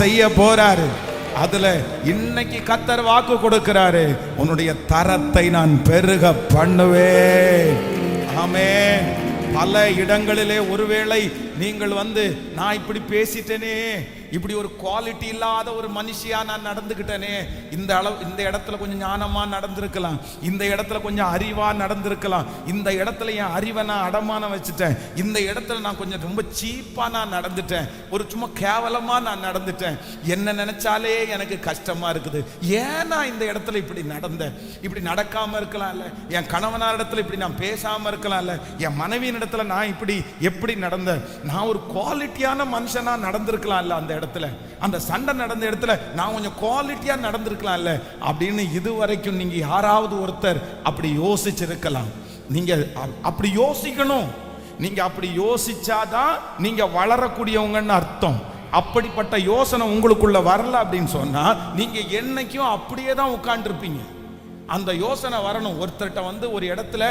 செய்ய போறாரு. அதுல இன்னைக்கு கத்தர் வாக்கு கொடுக்கிறாரு. உன்னுடைய தரத்தை நான் பெருக பண்ணுவேன். ஆமே பல இடங்களிலே ஒருவேளை நீங்கள் வந்து நான் இப்படி பேசிட்டேனே இப்படி ஒரு குவாலிட்டி இல்லாத ஒரு மனுஷியா நான் நடந்துக்கிட்டேனே இந்த அளவு இந்த இடத்துல கொஞ்சம் ஞானமா நடந்திருக்கலாம் இந்த இடத்துல கொஞ்சம் அறிவா நடந்திருக்கலாம் இந்த இடத்துல என் அறிவை நான் அடமானம் வச்சுட்டேன் இந்த இடத்துல நான் கொஞ்சம் ரொம்ப சீப்பா நான் நடந்துட்டேன் ஒரு சும்மா கேவலமா நான் நடந்துட்டேன் என்ன நினைச்சாலே எனக்கு கஷ்டமா இருக்குது. ஏன் நான் இந்த இடத்துல இப்படி நடந்தேன்? இப்படி நடக்காம இருக்கலாம்ல? என் கணவனார் இடத்துல இப்படி நான் பேசாம இருக்கலாம்ல? என் மனைவியின் இடத்துல நான் இப்படி எப்படி நடந்தேன்? நான் ஒரு குவாலிட்டியான மனுஷனா நடந்திருக்கலாம்ல அந்த இடத்துல அந்த சண்டை நடந்த இடத்துல நான் கொஞ்சம் குவாலிட்டியா நடந்திருக்கலாம்ல. அப்படின்னு இது வரைக்கும் நீங்க யாராவது ஒருத்தர் அப்படி யோசிச்சிருக்கலாம். நீங்க அப்படி யோசிக்கணும். நீங்க அப்படி யோசிச்சாதான் நீங்க வளரக்கூடியவங்கன்னு அர்த்தம். அப்படிப்பட்ட யோசனை உங்களுக்குள்ள வரல அப்படின்னு சொன்னா நீங்க என்னைக்கும் அப்படியே தான் உட்காந்துருப்பீங்க அந்த யோசனை வரணும். ஒருத்தர்கிட்ட வந்து ஒரு இடத்துல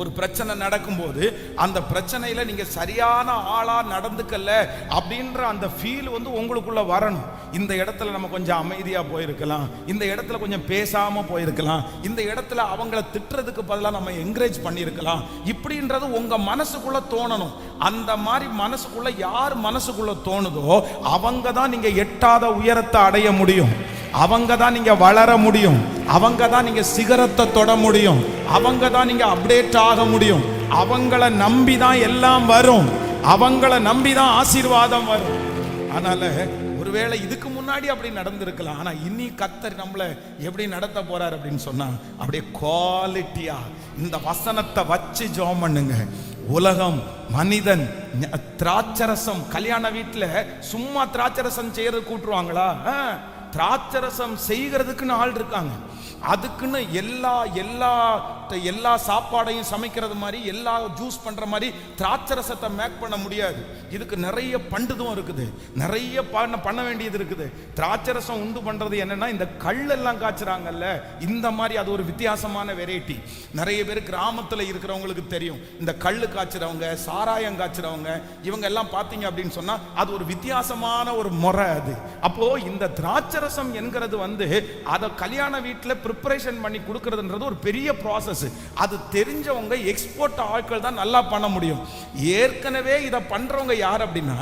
ஒரு பிரச்சனை நடக்கும்போது அந்த பிரச்சனையில் நீங்கள் சரியான ஆளாக நடந்துக்கல அப்படின்ற அந்த ஃபீல் வந்து உங்களுக்குள்ளே வரணும். இந்த இடத்துல நம்ம கொஞ்சம் அமைதியாக போயிருக்கலாம். இந்த இடத்துல கொஞ்சம் பேசாமல் போயிருக்கலாம். இந்த இடத்துல அவங்கள திட்டுறதுக்கு பதிலாக நம்ம என்கரேஜ் பண்ணியிருக்கலாம். இப்படின்றது உங்கள் மனசுக்குள்ளே தோணணும். அந்த மாதிரி மனசுக்குள்ளே யார் மனசுக்குள்ளே தோணுதோ அவங்க தான் நீங்கள் எட்டாத உயரத்தை அடைய முடியும். அவங்க தான் நீங்கள் வளர முடியும். அவங்க தான் நீங்கள் சிகரத்தை தொட முடியும். அவங்க தான் நீங்கள் அப்டேட் ஆக முடியும். அவங்கள நம்பி தான் எல்லாம் வரும். அவங்கள நம்பி தான் ஆசீர்வாதம் வரும். அதனால் ஒருவேளை இதுக்கு முன்னாடி அப்படி நடந்திருக்கலாம். ஆனால் இனி கத்தர் நம்மளை எப்படி நடத்த போறார் அப்படின்னு சொன்னால் அப்படியே குவாலிட்டியா இந்த வசனத்தை வச்சு ஜோம் பண்ணுங்க. உலகம் மனிதன் திராட்சரசம் கல்யாண வீட்டில் சும்மா திராட்சரசம் செய்யறது கூட்டுருவாங்களா? ஆ, திராட்சரசம் செய்கிறதுக்குன்னு ஆள் இருக்காங்க. அதுக்குன்னு எல்லா எல்லா எல்லா சாப்பாடையும் சமைக்கிறது மாதிரி எல்லா ஜூஸ் பண்ணுற மாதிரி திராட்சரசத்தை மேக் பண்ண முடியாது. இதுக்கு நிறைய பண்டுதும் இருக்குது. நிறைய பண்ண பண்ண வேண்டியது இருக்குது. திராட்சரசம் உண்டு பண்ணுறது என்னென்னா இந்த கல்லெல்லாம் காய்ச்சுறாங்கல்ல இந்த மாதிரி அது ஒரு வித்தியாசமான வெரைட்டி நிறைய பேர் கிராமத்தில் இருக்கிறவங்களுக்கு தெரியும். இந்த கல் காய்ச்சுறவங்க சாராயம் காய்ச்சுறவங்க இவங்க எல்லாம் பார்த்தீங்க அப்படின்னு சொன்னால் அது ஒரு வித்தியாசமான ஒரு முறை அது. அப்போது இந்த திராட்சரசம் என்கிறது வந்து அதை கல்யாண வீட்டில் ப்ரிப்பரேஷன் பண்ணி கொடுக்கறதுன்றது ஒரு பெரிய ப்ராசஸ் அது தெரிஞ்சவங்க எக்ஸ்போர்ட் ஆட்கள் தான் நல்லா பண்ண முடியும். ஏற்கனவே இதை பண்ணுறவங்க யார் அப்படின்னா